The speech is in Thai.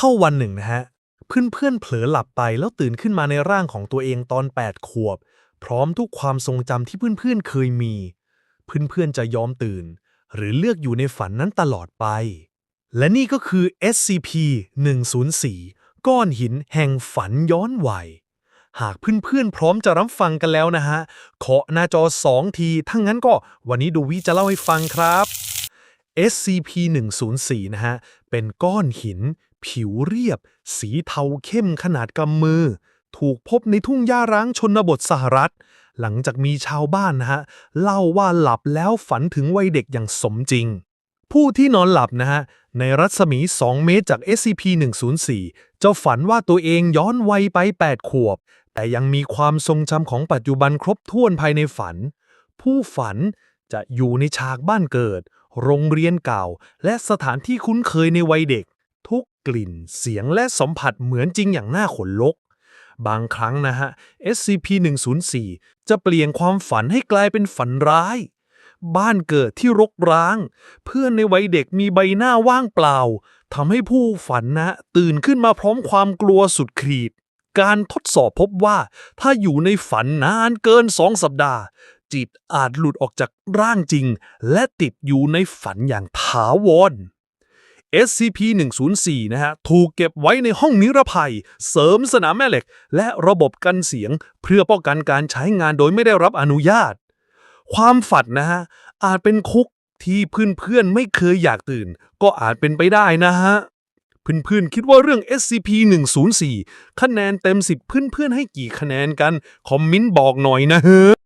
เท่าวันหนึ่งนะฮะ เพื่อนๆเผลอหลับไปแล้วตื่นขึ้นมาในร่างของตัวเองตอน 8 ขวบ พร้อมทุกความทรงจำที่เพื่อนๆเคยมี เพื่อนๆจะยอมตื่น หรือเลือกอยู่ในฝันนั้นตลอดไป และนี่ก็คือ SCP-104 ก้อนหินแห่งฝันย้อนวัยหากเพื่อนๆ พร้อมจะรับฟังกันแล้วนะฮะ เคาะหน้าจอ 2 ทีถ้างั้นก็วันนี้ดูวิจะเล่าให้ฟังครับ SCP-104 นะฮะ เป็นก้อนหิน ผิวเรียบ สีเทาเข้มขนาดกำมือ ถูกพบในทุ่งหญ้าร้างชนบทสหรัฐ หลังจากมีชาวบ้านนะฮะ เล่าว่าหลับแล้วฝันถึงวัยเด็กอย่างสมจริง ผู้ที่นอนหลับนะฮะ ในรัศมี 2 เมตรจาก SCP-104 จะฝันว่าตัวเองย้อนวัยไป 8 ขวบ แต่ยังมีความทรงจำของปัจจุบันครบถ้วนภายในฝัน ผู้ฝันจะอยู่ในฉากบ้านเกิด โรงเรียนเก่า และสถานที่คุ้นเคยในวัยเด็ก ทุกกลิ่นเสียงและสัมผัสเหมือนจริงอย่างน่าขนลุกบางครั้งนะฮะ SCP-104 จะเปลี่ยนความฝันให้กลายเป็นฝันร้าย บ้านเกิดที่รกร้าง เพื่อนในวัยเด็กมีใบหน้าว่างเปล่าทำให้ผู้ฝันนะตื่นขึ้นมาพร้อมความกลัวสุดขีด การทดสอบพบว่า ถ้าอยู่ในฝันนานเกินสองสัปดาห์ จิตอาจหลุดออกจากร่างจริง และติดอยู่ในฝันอย่างถาวร SCP-104 นะฮะถูกเก็บไว้ในห้องนิรภัย เสริมสนามแม่เหล็ก และระบบกันเสียง เพื่อป้องกันการใช้งานโดยไม่ได้รับอนุญาต ความฝันนะฮะอาจเป็นคุกที่เพื่อนๆไม่เคยอยากตื่น ก็อาจเป็นไปได้นะฮะเพื่อนๆคิดว่าเรื่อง SCP-104 คะแนนเต็ม 10 เพื่อนๆให้กี่คะแนนกัน คอมเมนต์บอกหน่อยนะเฮ้